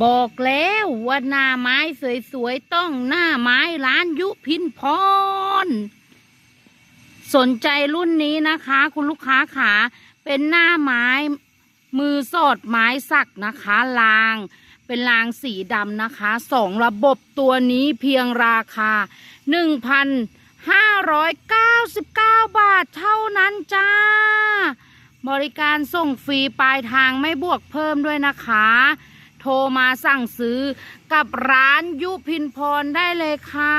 บอกแล้วว่าหน้าไม้สวยๆต้องหน้าไม้ร้านยุพินพร สนใจรุ่นนี้นะคะ คุณลูกค้าขาเป็นหน้าไม้มือสอดไม้สักนะคะลาง เป็นรางสีดำนะคะสองระบบตัวนี้เพียงราคา 1,599 บาทเท่านั้นจ้า บริการส่งฟรีปลายทางไม่บวกเพิ่มด้วยนะคะ โทรมาสั่งซื้อกับร้านยุพินพรได้เลยค่ะ